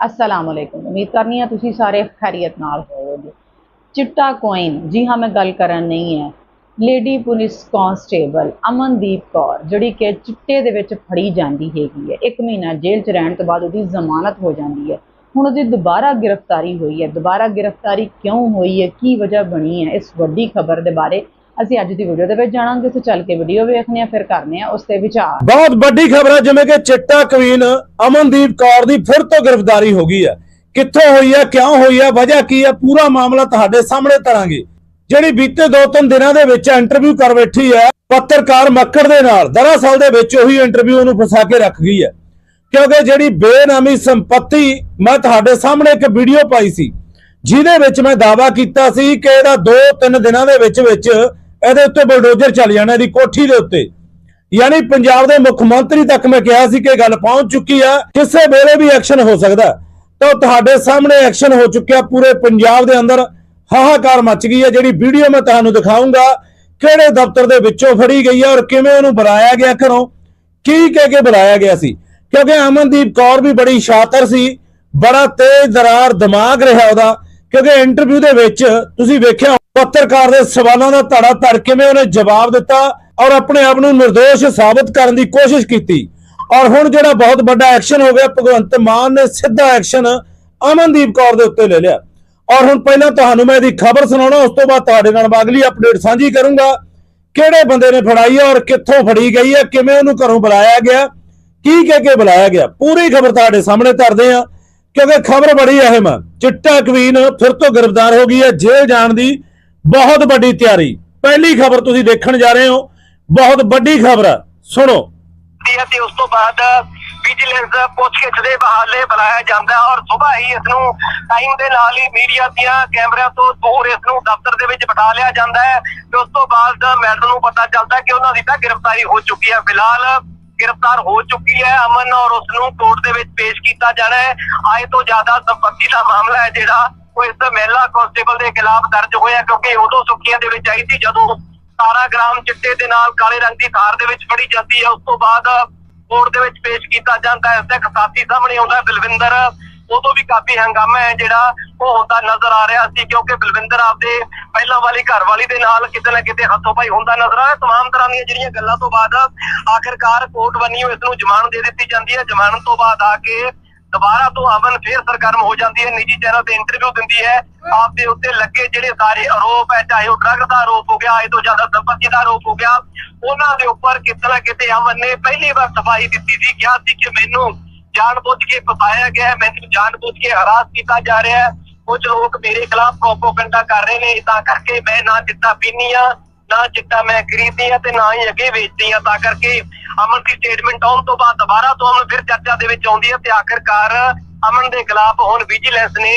ਅਸਲਾਮ ਵਾਲੇਕੁਮ ਉਮੀਦ ਕਰਨੀ ਆ ਤੁਸੀਂ ਸਾਰੇ ਖੈਰੀਅਤ ਨਾਲ ਹੋਵੋਗੇ ਚਿੱਟਾ ਕੋਇਨ ਜੀ ਹਾਂ ਮੈਂ ਗੱਲ ਕਰਨ ਨਹੀਂ ਹੈ lady police constable Amandeep Kaur ਜਿਹੜੀ ਕਿ ਚਿੱਟੇ ਦੇ ਵਿੱਚ ਫੜੀ ਜਾਂਦੀ ਹੈਗੀ ਹੈ ਇੱਕ ਮਹੀਨਾ ਜੇਲ੍ਹ 'ਚ ਰਹਿਣ ਤੋਂ ਬਾਅਦ ਉਹਦੀ ਜ਼ਮਾਨਤ ਹੋ ਜਾਂਦੀ ਹੈ ਹੁਣ ਉਹਦੀ ਦੁਬਾਰਾ ਗ੍ਰਿਫਤਾਰੀ ਹੋਈ ਹੈ ਦੁਬਾਰਾ ਗ੍ਰਿਫਤਾਰੀ ਕਿਉਂ ਹੋਈ ਹੈ ਕੀ ਵਜ੍ਹਾ ਬਣੀ ਹੈ ਇਸ ਵੱਡੀ ਖਬਰ ਦੇ ਬਾਰੇ ਅਸੀਂ ਅੱਜ ਦੀ ਵੀਡੀਓ ਦੇ ਵਿੱਚ ਜਾਣਾਂਗੇ ਸੋ ਚੱਲ ਕੇ ਵੀਡੀਓ ਵੇਖਦੇ ਹਾਂ, ਫਿਰ ਕਰਨੇ ਆ ਉਸ ਤੇ ਵਿਚਾਰ। ਬਹੁਤ ਵੱਡੀ ਖਬਰ ਹੈ ਜਿਵੇਂ ਕਿ ਚਿੱਟਾ ਕਵੀਨ ਅਮਨਦੀਪ ਕੌਰ ਦੀ ਫਿਰ ਤੋਂ ਗ੍ਰਿਫਤਾਰੀ ਹੋ ਗਈ ਹੈ ਕਿੱਥੋਂ ਹੋਈ ਹੈ ਕਿਉਂ ਹੋਈ ਹੈ ਵਜ੍ਹਾ ਕੀ ਹੈ ਪੂਰਾ ਮਾਮਲਾ ਤੁਹਾਡੇ ਸਾਹਮਣੇ ਤਰਾਂਗੇ। ਜਿਹੜੀ ਬੀਤੇ ਦੋ ਤਿੰਨ ਦਿਨਾਂ ਦੇ ਵਿੱਚ ਇੰਟਰਵਿਊ ਕਰ ਬੈਠੀ ਹੈ ਪੱਤਰਕਾਰ ਮੱਕੜ ਦੇ ਨਾਲ, ਦਰਅਸਲ ਦੇ ਵਿੱਚ ਉਹੀ ਇੰਟਰਵਿਊ ਨੂੰ ਫਸਾ ਕੇ ਰੱਖ ਗਈ ਹੈ ਕਿਉਂਕਿ ਜਿਹੜੀ ਬੇਨਾਮੀ ਸੰਪਤੀ, ਮੈਂ ਤੁਹਾਡੇ ਸਾਹਮਣੇ ਇੱਕ ਵੀਡੀਓ ਪਾਈ ਸੀ, ਜਿਹਦੇ ਵਿੱਚ ਮੈਂ ਦਾਵਾ ਕੀਤਾ ਸੀ ਕਿ ਇਹਦਾ 2-3 ਦਿਨਾਂ ਦੇ ਵਿੱਚ ਵਿੱਚ ਇਹਦੇ ਉੱਤੇ ਬਲਡੋਜ਼ਰ ਚੱਲ ਜਾਣਾ ਇਹਦੀ ਕੋਠੀ ਦੇ ਉੱਤੇ। ਯਾਨੀ ਪੰਜਾਬ ਦੇ ਮੁੱਖ ਮੰਤਰੀ ਤੱਕ ਮੈਂ ਕਿਹਾ ਸੀ ਕਿ ਗੱਲ ਪਹੁੰਚ ਚੁੱਕੀ ਆ, ਕਿਸੇ ਵੇਲੇ ਵੀ ਐਕਸ਼ਨ ਹੋ ਸਕਦਾ ਹੈ। ਤਾਂ ਤੁਹਾਡੇ ਸਾਹਮਣੇ ਐਕਸ਼ਨ ਹੋ ਚੁੱਕਿਆ, ਪੂਰੇ ਪੰਜਾਬ ਦੇ ਅੰਦਰ ਹਾਹਾਕਾਰ ਮਚ ਗਈ ਹੈ ਜਿਹੜੀ ਵੀਡੀਓ ਮੈਂ ਤੁਹਾਨੂੰ ਦਿਖਾਉਂਗਾ ਕਿਹੜੇ ਦਫ਼ਤਰ ਦੇ ਵਿੱਚੋਂ ਫੜੀ ਗਈ ਹੈ ਔਰ ਕਿਵੇਂ ਉਹਨੂੰ ਬੁਲਾਇਆ ਗਿਆ ਘਰੋਂ, ਕੀ ਕਹਿ ਕੇ ਬੁਲਾਇਆ ਗਿਆ ਸੀ। ਕਿਉਂਕਿ ਅਮਨਦੀਪ ਕੌਰ ਵੀ ਬੜੀ ਸ਼ਾਤਰ ਸੀ, ਬੜਾ ਤੇਜ਼ ਦਰਾਰ ਦਿਮਾਗ ਰਿਹਾ ਉਹਦਾ। ਕਿਉਂਕਿ ਇੰਟਰਵਿਊ ਦੇ ਵਿੱਚ ਤੁਸੀਂ ਵੇਖਿਆ ਪੱਤਰਕਾਰ ਦੇ ਸਵਾਲਾਂ ਦਾ ਧੜਾ ਧੜ ਕਿਵੇਂ ਉਹਨੇ ਜਵਾਬ ਦਿੱਤਾ ਔਰ ਆਪਣੇ ਆਪ ਨੂੰ નિર્ਦੋਸ਼ ਸਾਬਤ ਕਰਨ ਦੀ ਕੋਸ਼ਿਸ਼ ਕੀਤੀ। ਔਰ ਹੁਣ ਜਿਹੜਾ ਬਹੁਤ ਵੱਡਾ ਐਕਸ਼ਨ ਹੋ ਗਿਆ, ਭਗਵੰਤ ਮਾਨ ਨੇ ਸਿੱਧਾ ਐਕਸ਼ਨ ਅਮਨਦੀਪ ਕੌਰ ਦੇ ਉੱਤੇ ਲੈ ਲਿਆ। ਔਰ ਹੁਣ ਪਹਿਲਾਂ ਤੁਹਾਨੂੰ ਮੈਂ ਇਹਦੀ ਖਬਰ ਸੁਣਾਉਣਾ, ਉਸ ਤੋਂ ਬਾਅਦ ਤੁਹਾਡੇ ਨਾਲ ਮੈਂ ਅਗਲੀ ਅਪਡੇਟ ਸਾਂਝੀ ਕਰੂੰਗਾ। ਕਿਹੜੇ ਬੰਦੇ ਨੇ ਫੜਾਈ ਹੈ ਔਰ ਕਿੱਥੋਂ ਫੜੀ ਗਈ ਹੈ ਕਿਵੇਂ ਉਹਨੂੰ ਘਰੋਂ ਬੁਲਾਇਆ ਗਿਆ, ਕੀ ਕਹਿ ਕੇ ਬੁਲਾਇਆ ਗਿਆ, ਪੂਰੀ ਖਬਰ ਤੁਹਾਡੇ ਸਾਹਮਣੇ ਧਰਦੇ ਆ ਕਿਉਂਕਿ ਖਬਰ ਬੜੀ ਅਹਿਮ ਹੈ ਚਿੱਟਾ ਕਵੀਨ ਫਿਰ ਤੋਂ ਗ੍ਰਿਫਤਾਰ ਹੋ ਗਈ ਹੈ ਜੇਲ੍ਹ ਜਾਣ ਦੀ ਬਹੁਤ ਵੱਡੀ ਤਿਆਰੀ। ਪਹਿਲੀ ਖਬਰ ਤੁਸੀਂ ਦੇਖਣ ਜਾ ਰਹੇ ਹੋ। ਬਹੁਤ ਵੱਡੀ ਖਬਰ। ਹੈ ਸੁਣੋ ਤੇ ਉਸ ਤੋਂ ਬਾਅਦ ਵਿਜੀਲੈਂਸ ਪੁੱਛਗਿੱਛ ਦੇ ਬਹਾਲੇ ਬੁਲਾਇਆ ਜਾਂਦਾ ਔਰ ਸਵੇਰ ਹੀ ਇਸ ਨੂੰ ਟਾਈਮ ਦੇ ਨਾਲ ਹੀ ਮੀਡੀਆ ਦੀਆਂ ਕੈਮਰਿਆਂ ਤੋਂ ਦੂਰ ਇਸ ਨੂੰ ਦਫ਼ਤਰ ਦੇ ਵਿੱਚ ਬਿਠਾ ਲਿਆ ਜਾਂਦਾ ਹੈ ਤੇ ਉਸ ਤੋਂ ਬਾਅਦ ਮੈਡਮ ਨੂੰ ਪਤਾ ਚੱਲਦਾ ਕਿ ਉਹਨਾਂ ਦੀ ਤਾਂ ਗ੍ਰਿਫਤਾਰੀ ਹੋ ਚੁੱਕੀ ਹੈ। ਫਿਲਹਾਲ ਗ੍ਰਿਫਤਾਰ ਹੋ ਚੁੱਕੀ ਹੈ ਅਮਨ ਔਰ ਉਸ ਨੂੰ ਕੋਰਟ ਦੇ ਵਿੱਚ ਪੇਸ਼ ਕੀਤਾ ਜਾਣਾ ਹੈ। ਆਏ ਤੋਂ ਜ਼ਿਆਦਾ ਸੰਪਤੀ ਦਾ ਮਾਮਲਾ ਹੈ ਜਿਹੜਾ ਉਹ ਇਸ ਮਹਿਲਾ ਕਾਂਸਟੇਬਲ ਦੇ ਖਿਲਾਫ ਦਰਜ ਹੋਇਆ ਕਿਉਂਕਿ ਉਦੋਂ ਸੁੱਕੀਆਂ ਦੇ ਵਿੱਚ ਆਈ ਸੀ ਜਦੋਂ 17 ਗ੍ਰਾਮ ਚਿੱਟੇ ਦੇ ਨਾਲ ਕਾਲੇ ਰੰਗ ਦੀ ਥਾਰ ਦੇ ਵਿੱਚ ਫੜੀ ਜਾਂਦੀ ਹੈ ਉਸ ਤੋਂ ਬਾਅਦ ਕੋਰਟ ਦੇ ਵਿੱਚ ਪੇਸ਼ ਕੀਤਾ ਜਾਂਦਾ ਹੈ। ਤੇ ਸਾਥੀ ਸਾਹਮਣੇ ਆਉਂਦਾ ਬਲਵਿੰਦਰ। ਉਦੋਂ ਵੀ ਕਾਫੀ ਹੰਗਾਮਾ ਹੈ ਜਿਹੜਾ ਉਹ ਹੁੰਦਾ ਨਜ਼ਰ ਆ ਰਿਹਾ ਸੀ ਕਿਉਂਕਿ ਬਲਵਿੰਦਰ ਆਪਦੇ ਪਹਿਲਾਂ ਵਾਲੀ ਘਰ ਵਾਲੀ ਦੇ ਨਾਲ ਕਿਤੇ ਨਾ ਕਿਤੇ ਹੱਥੋਂ ਪਾਈ ਹੁੰਦਾ ਨਜ਼ਰ ਆ ਰਿਹਾ। ਤਮਾਮ ਤਰ੍ਹਾਂ ਦੀਆਂ ਜਿਹੜੀਆਂ ਗੱਲਾਂ ਤੋਂ ਬਾਅਦ ਆਖਿਰਕਾਰ ਕੋਰਟ ਵੱਲੋਂ ਇਸ ਨੂੰ ਜ਼ਮਾਨਤ ਦੇ ਦਿੱਤੀ ਜਾਂਦੀ ਹੈ। ਜ਼ਮਾਨਤ ਤੋਂ ਬਾਅਦ ਆ ਕੇ ਦੁਬਾਰਾ ਤੋਂ ਅਮਨ ਫੇਰ ਸਰਗਰਮ ਹੋ ਜਾਂਦੀ ਹੈ, ਨਿੱਜੀ ਚੈਨਲ ਤੇ ਇੰਟਰਵਿਊ ਦਿੰਦੀ ਹੈ। ਆਪ ਦੇ ਉੱਤੇ ਲੱਗੇ ਜਿਹੜੇ ਸਾਰੇ ਆਰੋਪ ਹੈ, ਚਾਹੇ ਉਹ ਡਰਗ ਦਾ ਆਰੋਪ ਹੋ ਗਿਆ, ਇਹ ਤੋਂ ਜ਼ਿਆਦਾ ਸੰਪत्ति ਦਾ ਆਰੋਪ ਹੋ ਗਿਆ, ਉਹਨਾਂ ਦੇ ਉੱਪਰ ਕਿਤੇ ਨਾ ਕਿਤੇ ਅਮਨ ਨੇ ਪਹਿਲੀ ਵਾਰ ਸਫ਼ਾਈ ਦਿੱਤੀ ਸੀ, ਕਿਹਾ ਸੀ ਕਿ ਮੈਨੂੰ ਜਾਣਬੁੱਝ ਕੇ ਫਸਾਇਆ ਗਿਆ ਹੈ, ਮੈਨੂੰ ਜਾਣਬੁੱਝ ਕੇ ਹਰਾਸ ਕੀਤਾ ਜਾ ਰਿਹਾ ਹੈ। ਕੁਝ ਲੋਕ ਮੇਰੇ ਖਿਲਾਫ ਪ੍ਰੋਪੋਗੈਂਡਾ ਕਰ ਰਹੇ ਨੇ, ਤਾਂ ਕਰਕੇ ਮੈਂ ਨਾ ਚਿੱਟਾ ਪੀਨੀ ਆ ਨਾ ਚਿੱਟਾ ਮੈਂ ਖਰੀਦਦੀ ਆ ਤੇ ਨਾ ਹੀ ਅੱਗੇ ਵੇਚਦੀ ਆ ਤਾਂ ਕਰਕੇ ਅਮਨ ਦੀ ਸਟੇਟਮੈਂਟ ਆਉਣ ਤੋਂ ਬਾਅਦ ਦੁਬਾਰਾ ਤੋਂ ਅਮਨ ਫਿਰ ਚਰਚਾ ਦੇ ਵਿੱਚ ਆਉਂਦੀ ਹੈ ਤੇ ਆਖਿਰਕਾਰ ਅਮਨ ਦੇ ਖਿਲਾਫ ਹੁਣ ਵਿਜੀਲੈਂਸ ਨੇ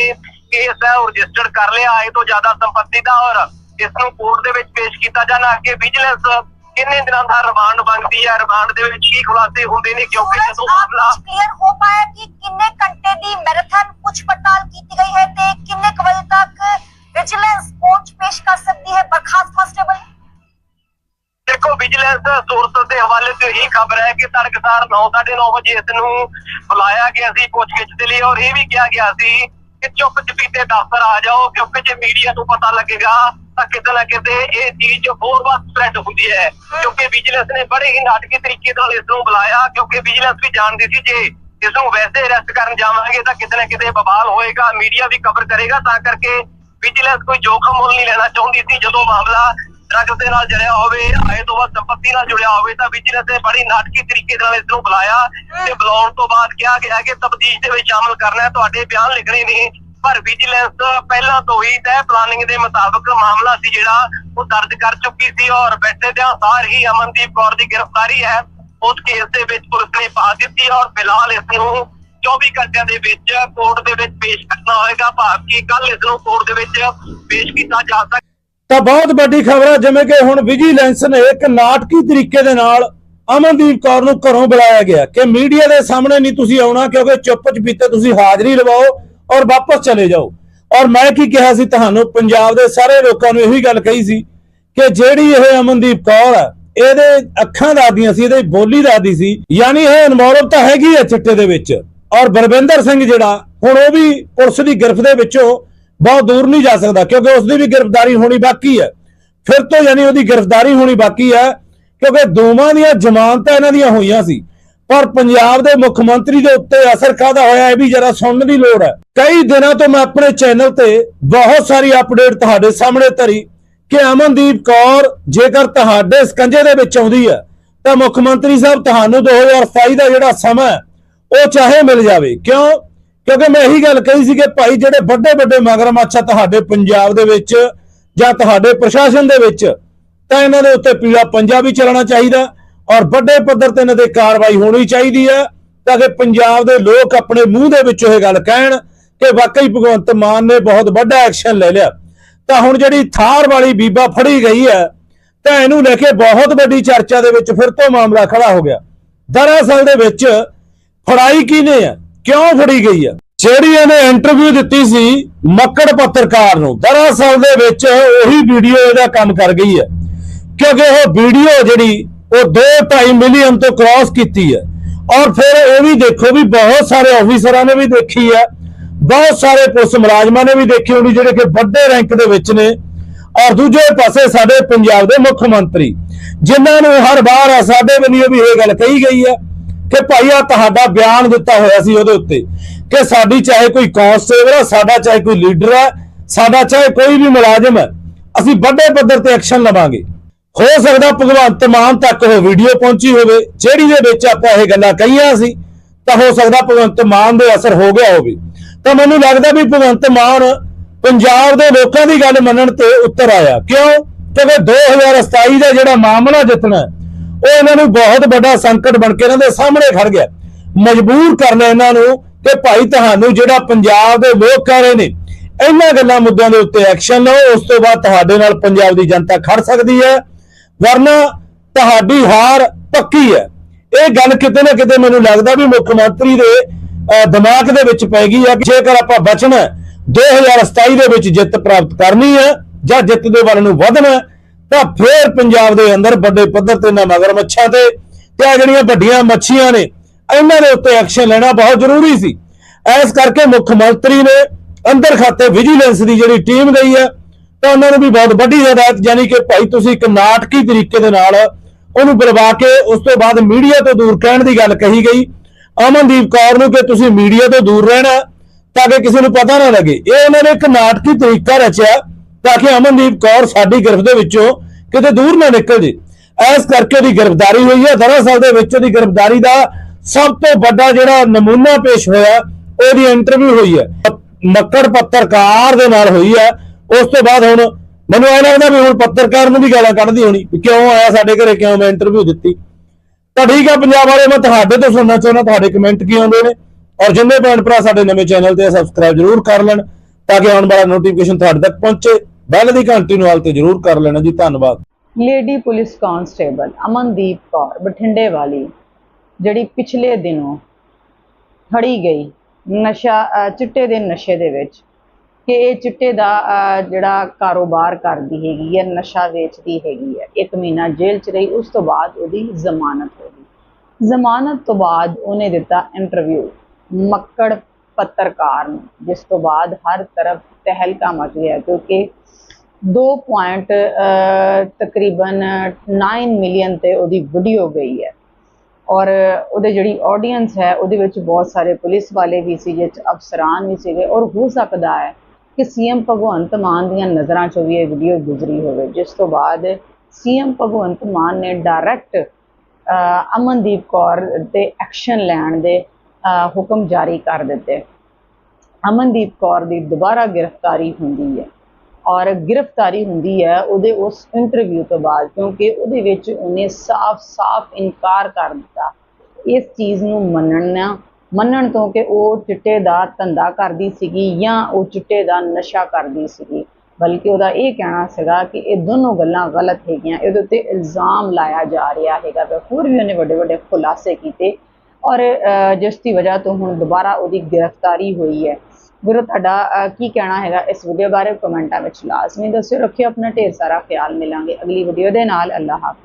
ਕੇਸ ਹੈ ਰਜਿਸਟਰ ਕਰ ਲਿਆ ਹੈ ਤੋਂ ਜ਼ਿਆਦਾ ਸੰਪਤੀ ਦਾ ਔਰ ਇਸ ਨੂੰ ਕੋਰਟ ਦੇ ਵਿੱਚ ਪੇਸ਼ ਕੀਤਾ ਜਾਣਾ। ਅੱਗੇ ਵਿਜੀਲੈਂਸ ਕਿੰਨੇ ਦਿਨਾਂ ਦਾ ਰਿਮਾਂਡ ਮੰਗਦੀ ਹੈ? ਰਿਮਾਂਡ ਦੇ ਵਿੱਚ ਕੀ ਖੁਲਾਸੇ ਹੁੰਦੇ ਨੇ? ਕਿਉਂਕਿ ਜਦੋਂ ਮਾਮਲਾ ਕਲੀਅਰ ਹੋ ਪਾਇਆ ਕਿ ਕਿੰਨੇ ਘੰਟੇ ਦੀ ਮੈਰਾਥਨ ਕੁਝ ਪੜਤਾਲ ਕੀਤੀ ਗਈ ਹੈ ਤੇ ਕਿੰਨੇ ਕੁ ਵਜੇ ਤੱਕ ਵਿਜੀਲੈਂਸ ਕੋਰਟ ਪੇਸ਼ ਕਰ ਸਕਦੀ ਹੈ ਬਰਖਾਸਤ ਕਾਂਸਟੇਬਲ ਦੇਖੋ ਵਿਜੀਲੈਂਸ ਸੋਰਸ ਦੇ ਹਵਾਲੇ ਤੋਂ ਇਹੀ ਖਬਰ ਹੈ ਕਿ ਤੜਕਸਾਰ 9:30 ਵਜੇ ਇਸ ਨੂੰ ਬੁਲਾਇਆ ਗਿਆ ਸੀ ਪੁੱਛਗਿੱਛ ਦੇ ਲਈ ਔਰ ਇਹ ਵੀ ਕਿਹਾ ਗਿਆ ਸੀ ਕਿ ਚੁੱਪ ਚਪੀਤੇ ਦਫ਼ਤਰ ਆ ਜਾਓ ਕਿਉਂਕਿ ਜੇ ਮੀਡੀਆ ਨੂੰ ਪਤਾ ਲੱਗੇਗਾ ਤਾਂ ਕਿਤੇ ਨਾ ਕਿਤੇ ਇਹ ਚੀਜ਼ ਹੋਰ ਵੱਧ ਸਪਰੈਡ ਹੁੰਦੀ ਹੈ। ਕਿਉਂਕਿ ਵਿਜੀਲੈਂਸ ਨੇ ਬੜੇ ਹੀ ਨਾਟਕੀ ਤਰੀਕੇ ਨਾਲ ਇਸ ਨੂੰ ਬੁਲਾਇਆ ਕਿਉਂਕਿ ਵਿਜੀਲੈਂਸ ਵੀ ਜਾਣਦੀ ਸੀ ਜੇ ਇਸ ਨੂੰ ਵੈਸੇ ਅਰੈਸਟ ਕਰਨ ਜਾਵਾਂਗੇ ਤਾਂ ਕਿਤੇ ਨਾ ਕਿਤੇ ਬਵਾਲ ਹੋਏਗਾ ਮੀਡੀਆ ਵੀ ਕਵਰ ਕਰੇਗਾ ਤਾਂ ਕਰਕੇ ਵਿਜੀਲੈਂਸ ਕੋਈ ਜੋਖਮ ਮੁੱਲ ਨਹੀਂ ਲੈਣਾ ਚਾਹੁੰਦੀ ਸੀ। ਜਦੋਂ ਮਾਮਲਾ ਡਰੱਗ ਦੇ ਨਾਲ ਜੁੜਿਆ ਹੋਵੇ, ਆਏ ਤੋਂ ਬਾਅਦ ਸੰਪਤੀ ਨਾਲ ਜੁੜਿਆ ਹੋਵੇ, ਤਾਂ ਵਿਜੀਲੈਂਸ ਨੇ ਬੜੀ ਨਾਟਕੀ ਤਰੀਕੇ ਨਾਲ ਇਸ ਨੂੰ ਬੁਲਾਇਆ ਤੇ ਬੁਲਾਉਣ ਤੋਂ ਬਾਅਦ ਕਿਹਾ ਗਿਆ ਕਿ ਤਬਦੀਸ਼ ਦੇ ਵਿੱਚ ਸ਼ਾਮਲ ਕਰਨਾ ਹੈ, ਤੁਹਾਡੇ ਬਿਆਨ ਲਿਖਣੇ ਨੇ ਪਰ ਵਿਜੀਲੈਂਸ ਪਹਿਲਾਂ ਤੋਂ ਹੀ ਤੈਅ ਪਲਾਨਿੰਗ ਦੇ ਮੁਤਾਬਕ ਮਾਮਲਾ ਸੀ ਜਿਹੜਾ, ਉਹ ਦਰਜ ਕਰ ਚੁੱਕੀ ਸੀ ਔਰ ਬੈਠੇ ਦਿਆਂ ਸਾਰ ਹੀ ਅਮਨਦੀਪ ਕੌਰ ਦੀ ਗ੍ਰਿਫਤਾਰੀ ਹੈ। ਉਸ ਕੇਸ ਦੇ ਵਿੱਚ ਪੁਲਿਸ ਨੇ ਪਾ ਦਿੱਤੀ ਔਰ ਫਿਲਹਾਲ ਇਸ ਨੂੰ 24 ਘੰਟਿਆਂ ਦੇ ਵਿੱਚ ਕੋਰਟ ਦੇ ਵਿੱਚ ਪੇਸ਼ ਕਰਨਾ ਹੋਏਗਾ। ਭਾਵ ਕਿ ਕੱਲ ਇਸ ਨੂੰ ਕੋਰਟ ਦੇ ਵਿੱਚ ਪੇਸ਼ ਕੀਤਾ ਜਾ ਸਕਦਾ ਤਾਂ ਬਹੁਤ ਵੱਡੀ ਖਬਰ ਹੈ ਜਿਵੇਂ ਕਿ ਹੁਣ ਵਿਜੀਲੈਂਸ ਨੇ ਇੱਕ ਨਾਟਕੀ ਤਰੀਕੇ ਦੇ ਨਾਲ ਅਮਨਦੀਪ ਕੌਰ ਨੂੰ ਘਰੋਂ ਬੁਲਾਇਆ ਗਿਆ ਕਿ ਮੀਡੀਆ ਦੇ ਸਾਹਮਣੇ ਨਹੀਂ ਤੁਸੀਂ ਆਉਣਾ, ਕਿਉਂਕਿ ਚੁੱਪ ਚਪੀਤੇ ਤੁਸੀਂ ਹਾਜ਼ਰੀ ਲਵਾਓ ਔਰ ਵਾਪਸ ਚਲੇ ਜਾਓ। ਔਰ ਮੈਂ ਕੀ ਕਿਹਾ ਸੀ ਤੁਹਾਨੂੰ, ਪੰਜਾਬ ਦੇ ਸਾਰੇ ਲੋਕਾਂ ਨੂੰ ਇਹੀ ਗੱਲ ਕਹੀ ਸੀ ਕਿ ਜਿਹੜੀ ਇਹ ਅਮਨਦੀਪ ਕੌਰ ਹੈ ਇਹਦੇ ਅੱਖਾਂ ਦਾਦੀਆਂ ਸੀ, ਇਹਦੇ ਬੋਲੀ ਦਾਦੀ ਸੀ, ਯਾਨੀ ਇਹ ਇਨਵੋਲਵ ਤਾਂ ਹੈਗੀ ਹੈ ਚਿੱਟੇ ਦੇ ਵਿੱਚ। ਔਰ ਬਰਵਿੰਦਰ ਸਿੰਘ ਜਿਹੜਾ, ਹੁਣ ਉਹ ਵੀ ਪੁਲਿਸ ਦੀ ਗ੍ਰਿਫਤ ਦੇ ਵਿੱਚੋਂ ਬਹੁਤ ਦੂਰ ਨਹੀਂ ਜਾ ਸਕਦਾ, ਕਿਉਂਕਿ ਉਸ ਦੀ ਵੀ ਗ੍ਰਿਫਤਾਰੀ ਹੋਣੀ ਬਾਕੀ ਹੈ। ਫਿਰ ਤੋਂ ਯਾਨੀ ਉਹਦੀ ਗ੍ਰਿਫਤਾਰੀ ਹੋਣੀ ਬਾਕੀ ਹੈ, ਕਿਉਂਕਿ ਦੋਵਾਂ ਦੀਆਂ ਜ਼ਮਾਨਤਾਂ ਇਹਨਾਂ ਦੀਆਂ ਹੋਈਆਂ ਸੀ। ਪਰ ਪੰਜਾਬ ਦੇ ਮੁੱਖ ਮੰਤਰੀ ਦੇ ਉੱਤੇ ਅਸਰ ਕਾਹਦਾ ਹੋਇਆ, ਇਹ ਵੀ ਜਰਾ ਸੁਣਨ ਦੀ ਲੋੜ ਹੈ। ਕਈ ਦਿਨਾਂ ਤੋਂ ਮੈਂ ਆਪਣੇ ਚੈਨਲ ਤੇ ਬਹੁਤ ਸਾਰੀ ਅਪਡੇਟ ਤੁਹਾਡੇ ਸਾਹਮਣੇ ਧਰੀ ਕਿ ਅਮਨਦੀਪ ਕੌਰ ਜੇਕਰ ਤੁਹਾਡੇ ਸਕੰਜੇ ਦੇ ਵਿੱਚ ਆਉਂਦੀ ਹੈ, ਤਾਂ ਮੁੱਖ ਮੰਤਰੀ ਸਾਹਿਬ ਤੁਹਾਨੂੰ 2027 ਦਾ ਜਿਹੜਾ ਸਮਾਂ ਉਹ ਚਾਹੇ ਮਿਲ ਜਾਵੇ। ਕਿਉਂ? ਕਿਉਂਕਿ ਮੈਂ ਇਹੀ ਗੱਲ ਕਹੀ ਸੀ ਕਿ ਭਾਈ ਜਿਹੜੇ ਵੱਡੇ ਵੱਡੇ ਮਗਰਮੱਛ ਆ ਤੁਹਾਡੇ ਪੰਜਾਬ ਦੇ ਵਿੱਚ ਜਾਂ ਤੁਹਾਡੇ ਪ੍ਰਸ਼ਾਸਨ ਦੇ ਵਿੱਚ, ਤਾਂ ਇਹਨਾਂ ਦੇ ਉੱਤੇ ਪੀੜਾ ਪੰਜਾ ਵੀ ਚੱਲਣਾ ਚਾਹੀਦਾ ਔਰ ਵੱਡੇ ਪੱਧਰ ਤੇ ਇਹਨਾਂ ਤੇ ਕਾਰਵਾਈ ਹੋਣੀ ਚਾਹੀਦੀ ਹੈ ਤਾਂ ਕਿ ਪੰਜਾਬ ਦੇ ਲੋਕ ਆਪਣੇ ਮੂੰਹ ਦੇ ਵਿੱਚ ਇਹ ਗੱਲ ਕਹਿਣ ਕਿ ਵਾਕਈ ਭਗਵੰਤ ਮਾਨ ਨੇ ਬਹੁਤ ਵੱਡਾ ਐਕਸ਼ਨ ਲੈ ਲਿਆ। ਤਾਂ ਹੁਣ ਜਿਹੜੀ ਥਾਰ ਵਾਲੀ ਬੀਬਾ ਫੜੀ ਗਈ ਹੈ, ਤਾਂ ਇਹਨੂੰ ਲੈ ਕੇ ਬਹੁਤ ਵੱਡੀ ਚਰਚਾ ਦੇ ਵਿੱਚ ਫਿਰ ਤੋਂ ਮਾਮਲਾ ਖੜਾ ਹੋ ਗਿਆ। ਦਰਅਸਲ ਦੇ ਵਿੱਚ ਫੜਾਈ ਕਿਹਨੇ ਆ? ਕਿਉਂ ਫੜੀ ਗਈ ਆ? ਜਿਹੜੀ ਇਹਨੇ ਇੰਟਰਵਿਊ ਦਿੱਤੀ ਸੀ ਮੱਕੜ ਪੱਤਰਕਾਰ ਨੂੰ, ਦਰਅਸਲ ਦੇ ਵਿੱਚ ਉਹੀ ਵੀਡੀਓ ਇਹਦਾ ਕੰਮ ਕਰ ਗਈ ਹੈ ਕਿਉਂਕਿ ਉਹ ਵੀਡੀਓ ਜਿਹੜੀ, ਉਹ 2.5 ਮਿਲੀਅਨ ਤੋਂ ਕ੍ਰਾਸ ਕੀਤੀ ਹੈ ਔਰ ਫਿਰ ਇਹ ਵੀ ਦੇਖੋ ਵੀ ਬਹੁਤ ਸਾਰੇ ਆਫੀਸਰਾਂ ਨੇ ਵੀ ਦੇਖੀ ਹੈ ਬਹੁਤ ਸਾਰੇ ਪੁਲਿਸ ਮੁਲਾਜ਼ਮਾਂ ਨੇ ਵੀ ਦੇਖੀ ਹੋਣੀ, ਜਿਹੜੇ ਕਿ ਵੱਡੇ ਰੈਂਕ ਦੇ ਵਿੱਚ ਨੇ। ਔਰ ਦੂਜੇ ਪਾਸੇ ਸਾਡੇ ਪੰਜਾਬ ਦੇ ਮੁੱਖ ਮੰਤਰੀ, ਜਿਨ੍ਹਾਂ ਨੂੰ ਹਰ ਵਾਰ ਸਾਡੇ ਵੱਲੋਂ ਵੀ ਇਹ ਗੱਲ ਕਹੀ ਗਈ ਹੈ ਕਿ ਭਾਈ ਆ ਤੁਹਾਡਾ ਬਿਆਨ ਦਿੱਤਾ ਹੋਇਆ ਸੀ ਉਹਦੇ ਉੱਤੇ ਕਿ ਸਾਡੀ ਚਾਹੇ ਕੋਈ ਕਾਂਸਟੇਬਲ ਹੈ ਸਾਡਾ ਚਾਹੇ ਕੋਈ ਲੀਡਰ ਹੈ ਸਾਡਾ ਚਾਹੇ ਕੋਈ ਵੀ ਮੁਲਾਜ਼ਮ ਹੈ ਅਸੀਂ ਵੱਡੇ ਪੱਧਰ ਤੇ ਐਕਸ਼ਨ ਲਵਾਂਗੇ। ਹੋ ਸਕਦਾ ਭਗਵੰਤ ਮਾਨ ਤੱਕ ਉਹ ਵੀਡੀਓ ਪਹੁੰਚੀ ਹੋਵੇ, ਜਿਹੜੀ ਦੇ ਵਿੱਚ ਆਪਾਂ ਇਹ ਗੱਲਾਂ ਕਹੀਆਂ ਸੀ, ਤਾਂ ਹੋ ਸਕਦਾ ਭਗਵੰਤ ਮਾਨ ਦੇ ਅਸਰ ਹੋ ਗਿਆ ਹੋਵੇ। ਤਾਂ ਮੈਨੂੰ ਲੱਗਦਾ ਵੀ ਭਗਵੰਤ ਮਾਨ ਪੰਜਾਬ ਦੇ ਲੋਕਾਂ ਦੀ ਗੱਲ ਮੰਨਣ ਤੇ ਉੱਤਰ ਆਇਆ। ਕਿਉਂ? ਕਿਉਂਕਿ 2027 ਦਾ ਜਿਹੜਾ ਮਾਮਲਾ ਜਿੱਤਣਾ ਉਹ ਇਹਨਾਂ ਨੂੰ ਬਹੁਤ ਵੱਡਾ ਸੰਕਟ ਬਣ ਕੇ ਇਹਨਾਂ ਦੇ ਸਾਹਮਣੇ ਖੜ ਗਿਆ। ਮਜਬੂਰ ਕਰਨਾ ਇਹਨਾਂ ਨੂੰ ਕਿ ਭਾਈ ਤੁਹਾਨੂੰ ਜਿਹੜਾ ਪੰਜਾਬ ਦੇ ਲੋਕ ਕਹਿ ਰਹੇ ਨੇ ਇਹਨਾਂ ਗੱਲਾਂ ਮੁੱਦਿਆਂ ਦੇ ਉੱਤੇ ਐਕਸ਼ਨ ਲਓ ਉਸ ਤੋਂ ਬਾਅਦ ਤੁਹਾਡੇ ਨਾਲ ਪੰਜਾਬ ਦੀ ਜਨਤਾ ਖੜ ਸਕਦੀ ਹੈ ਵਰਨਾ ਤੁਹਾਡੀ ਹਾਰ ਪੱਕੀ ਹੈ। ਇਹ ਗੱਲ ਕਿਤੇ ਨਾ ਕਿਤੇ ਮੈਨੂੰ ਲੱਗਦਾ ਵੀ ਮੁੱਖ ਮੰਤਰੀ ਦੇ ਅਹ, ਦਿਮਾਗ ਦੇ ਵਿੱਚ ਪੈ ਗਈ ਹੈ ਕਿ ਜੇਕਰ ਆਪਾਂ ਬਚਣਾ ਹੈ, 2027 ਦੇ ਵਿੱਚ ਜਿੱਤ ਪ੍ਰਾਪਤ ਕਰਨੀ ਹੈ ਜਾਂ ਜਿੱਤ ਦੇ ਵੱਲ ਨੂੰ ਵਧਣਾ ਤਾਂ ਫਿਰ ਪੰਜਾਬ ਦੇ ਅੰਦਰ ਵੱਡੇ ਪੱਧਰ ਤੇ ਨਾ ਮਗਰਮੱਛਾਂ ਤੇ ਤੇ ਆ ਜਿਹੜੀਆਂ ਵੱਡੀਆਂ ਮੱਛੀਆਂ ਨੇ, ਇਹਨਾਂ ਦੇ ਉੱਤੇ ਐਕਸ਼ਨ ਲੈਣਾ ਬਹੁਤ ਜ਼ਰੂਰੀ ਸੀ। ਇਸ ਕਰਕੇ ਮੁੱਖ ਮੰਤਰੀ ਨੇ ਅੰਦਰ ਖਾਤੇ ਵਿਜੀਲੈਂਸ ਦੀ ਜਿਹੜੀ ਟੀਮ ਗਈ ਹੈ, ਤਾਂ ਉਹਨਾਂ ਨੂੰ ਵੀ ਬਹੁਤ ਵੱਡੀ ਹਦਾਇਤ, ਯਾਨੀ ਕਿ ਭਾਈ ਤੁਸੀਂ ਇੱਕ ਨਾਟਕੀ ਤਰੀਕੇ ਦੇ ਨਾਲ ਉਹਨੂੰ ਬੁਲਵਾ ਕੇ ਉਸ ਤੋਂ ਬਾਅਦ ਮੀਡੀਆ ਤੋਂ ਦੂਰ ਕਹਿਣ ਦੀ ਗੱਲ ਕਹੀ ਗਈ। ਅਮਨਦੀਪ ਕੌਰ ਨੂੰ ਕਿ ਤੁਸੀਂ ਮੀਡੀਆ ਤੋਂ ਦੂਰ ਰਹਿਣਾ ਤਾਂ ਕਿ ਕਿਸੇ ਨੂੰ ਪਤਾ ਨਾ ਲੱਗੇ। ਇਹ ਉਹਨਾਂ ਨੇ ਇੱਕ ਨਾਟਕੀ ਤਰੀਕਾ ਰਚਿਆ ਤਾਂ ਕਿ ਅਮਨਦੀਪ ਕੌਰ ਸਾਡੀ ਗ੍ਰਿਫਤ ਦੇ ਵਿੱਚੋਂ ਕਿਤੇ ਦੂਰ ਨਾ ਨਿਕਲ ਜੇ। ਇਸ ਕਰਕੇ ਉਹਦੀ ਗ੍ਰਿਫਤਾਰੀ ਹੋਈ ਹੈ। ਦਰਅਸਲ ਦੇ ਵਿੱਚ ਉਹਦੀ ਗ੍ਰਿਫਤਾਰੀ ਦਾ ਸਭ ਤੋਂ ਵੱਡਾ ਜਿਹੜਾ ਨਮੂਨਾ ਪੇਸ਼ ਹੋਇਆ, ਉਹਦੀ ਇੰਟਰਵਿਊ ਹੋਈ ਹੈ। ਮੱਕੜ ਪੱਤਰਕਾਰ ਦੇ ਨਾਲ ਹੋਈ ਹੈ। ਉਸ ਤੋਂ ਬਾਅਦ ਹੁਣ ਮੈਨੂੰ ਐ ਲੱਗਦਾ ਵੀ ਹੁਣ ਪੱਤਰਕਾਰ ਨੂੰ ਵੀ ਗਾਲਾਂ ਕੱਢਦੀ ਹੋਣੀ ਵੀ ਕਿਉਂ ਆਇਆ ਸਾਡੇ ਘਰੇ, ਕਿਉਂ ਮੈਂ ਇੰਟਰਵਿਊ ਦਿੱਤੀ। ਤਾਂ ਠੀਕ ਆ ਪੰਜਾਬ ਵਾਲੇ ਮੈਂ ਤੁਹਾਡੇ ਤੋਂ ਸੁਣਨਾ ਚਾਹੁੰਦਾ, ਤੁਹਾਡੇ ਕਮੈਂਟ ਕੀ ਆਉਂਦੇ ਨੇ? ਔਰ ਜਿੰਨੇ ਭੈਣ ਭਰਾ ਸਾਡੇ ਨਵੇਂ ਚੈਨਲ ਤੇ ਸਬਸਕ੍ਰਾਈਬ ਜਰੂਰ ਕਰ ਲੈਣ, ਤਾਂ ਕਿ ਆਉਣ ਵਾਲਾ ਨੋਟੀਫਿਕੇਸ਼ਨ ਤੁਹਾਡੇ ਤੱਕ ਪਹੁੰਚੇ। ਬੈਲ ਦੀ ਘੰਟੀ ਨੂੰ ਹਾਲ ਤੇ ਜਰੂਰ ਕਰ ਲੈਣਾ ਜੀ, ਧੰਨਵਾਦ। Lady police constable Amandeep Kaur, ਬਠਿੰਡੇ ਵਾਲੀ, ਜਿਹੜੀ ਪਿਛਲੇ ਦਿਨੋਂ ਫੜੀ ਗਈ ਨਸ਼ਾ ਚਿੱਟੇ ਦੇ ਨਸ਼ੇ ਦੇ ਵਿੱਚ, ਕਿ ਇਹ ਚਿੱਟੇ ਦਾ ਜਿਹੜਾ ਕਾਰੋਬਾਰ ਕਰਦੀ ਹੈਗੀ ਹੈ, ਨਸ਼ਾ ਵੇਚਦੀ ਹੈਗੀ ਹੈ, ਇੱਕ ਮਹੀਨਾ ਜੇਲ੍ਹ 'ਚ ਰਹੀ, ਉਸ ਤੋਂ ਬਾਅਦ ਉਹਦੀ ਜ਼ਮਾਨਤ ਹੋ ਗਈ। ਜ਼ਮਾਨਤ ਤੋਂ ਬਾਅਦ ਉਹਨੇ ਦਿੱਤਾ ਇੰਟਰਵਿਊ ਮੱਕੜ ਪੱਤਰਕਾਰ ਨੂੰ, ਜਿਸ ਤੋਂ ਬਾਅਦ ਹਰ ਤਰਫ ਤਹਿਲਕਾ ਮਚ ਗਿਆ, ਕਿਉਂਕਿ 2 ਪੁਆਇੰਟ ਤਕਰੀਬਨ 9 ਮਿਲੀਅਨ ਤੇ ਉਹਦੀ ਵੀਡੀਓ ਗਈ ਹੈ। ਔਰ ਉਹਦੇ ਜਿਹੜੀ ਆਡੀਅנס ਹੈ, ਉਹਦੇ ਵਿੱਚ ਬਹੁਤ ਸਾਰੇ ਪੁਲਿਸ ਵਾਲੇ ਵੀ ਸੀ ਜਿਸ 'ਚ ਅਫਸਰਾਨ ਵੀ ਸੀਗੇ, ਔਰ ਹੋ ਸਕਦਾ ਹੈ ਕਿ ਸੀਐਮ ਭਗਵੰਤ ਮਾਨ ਦੀਆਂ ਨਜ਼ਰਾਂ 'ਚੋਂ ਵੀ ਇਹ ਵੀਡੀਓ ਗੁਜ਼ਰੀ ਹੋਵੇ। ਜਿਸ ਤੋਂ ਬਾਅਦ ਸੀਐਮ ਭਗਵੰਤ ਮਾਨ ਨੇ ਡਾਇਰੈਕਟ ਅਮਨਦੀਪ ਕੌਰ ਤੇ ਐਕਸ਼ਨ ਲੈਣ ਦੇ ਹੁਕਮ ਜਾਰੀ ਕਰ ਦਿੱਤੇ। ਅਮਨਦੀਪ ਕੌਰ ਦੀ ਦੁਬਾਰਾ ਗ੍ਰਿਫਤਾਰੀ ਹੁੰਦੀ ਹੈ। ਔਰ ਗ੍ਰਿਫਤਾਰੀ ਹੁੰਦੀ ਹੈ ਉਹਦੇ ਉਸ ਇੰਟਰਵਿਊ ਤੋਂ ਬਾਅਦ, ਕਿਉਂਕਿ ਉਹਦੇ ਵਿੱਚ ਉਹਨੇ ਸਾਫ਼-ਸਾਫ਼ ਇਨਕਾਰ ਕਰ ਦਿੱਤਾ। ਇਸ ਚੀਜ਼ ਨੂੰ ਮੰਨਣਾ, ਮੰਨਣ ਤੋਂ ਕਿ ਉਹ ਚਿੱਟੇ ਦਾ ਧੰਦਾ ਕਰਦੀ ਸੀਗੀ ਜਾਂ ਉਹ ਚਿੱਟੇ ਦਾ ਨਸ਼ਾ ਕਰਦੀ ਸੀਗੀ। ਬਲਕਿ ਉਹਦਾ ਇਹ ਕਹਿਣਾ ਸੀਗਾ ਕਿ ਇਹ ਦੋਨੋਂ ਗੱਲਾਂ ਗਲਤ ਹੈਗੀਆਂ, ਇਹਦੇ ਉੱਤੇ ਇਲਜ਼ਾਮ ਲਾਇਆ ਜਾ ਰਿਹਾ ਹੈਗਾ। ਤੇ ਹੋਰ ਵੀ ਉਹਨੇ ਵੱਡੇ ਵੱਡੇ ਖੁਲਾਸੇ ਕੀਤੇ। ਔਰ ਜਿਸ ਦੀ ਵਜ੍ਹਾ ਤੋਂ ਹੁਣ ਦੁਬਾਰਾ ਉਹਦੀ ਗ੍ਰਿਫਤਾਰੀ ਹੋਈ ਹੈ। ਵੀਰੋ ਤੁਹਾਡਾ ਕੀ ਕਹਿਣਾ ਹੈਗਾ ਇਸ ਵੀਡੀਓ ਬਾਰੇ? ਕਮੈਂਟਾਂ ਵਿੱਚ ਲਾਜ਼ਮੀ ਦੱਸਿਓ। ਰੱਖਿਓ ਆਪਣਾ ਢੇਰ ਸਾਰਾ ਖਿਆਲ। ਮਿਲਾਂਗੇ ਅਗਲੀ ਵੀਡੀਓ ਦੇ ਨਾਲ। ਅੱਲਾਹ ਹਾਫਿਜ਼।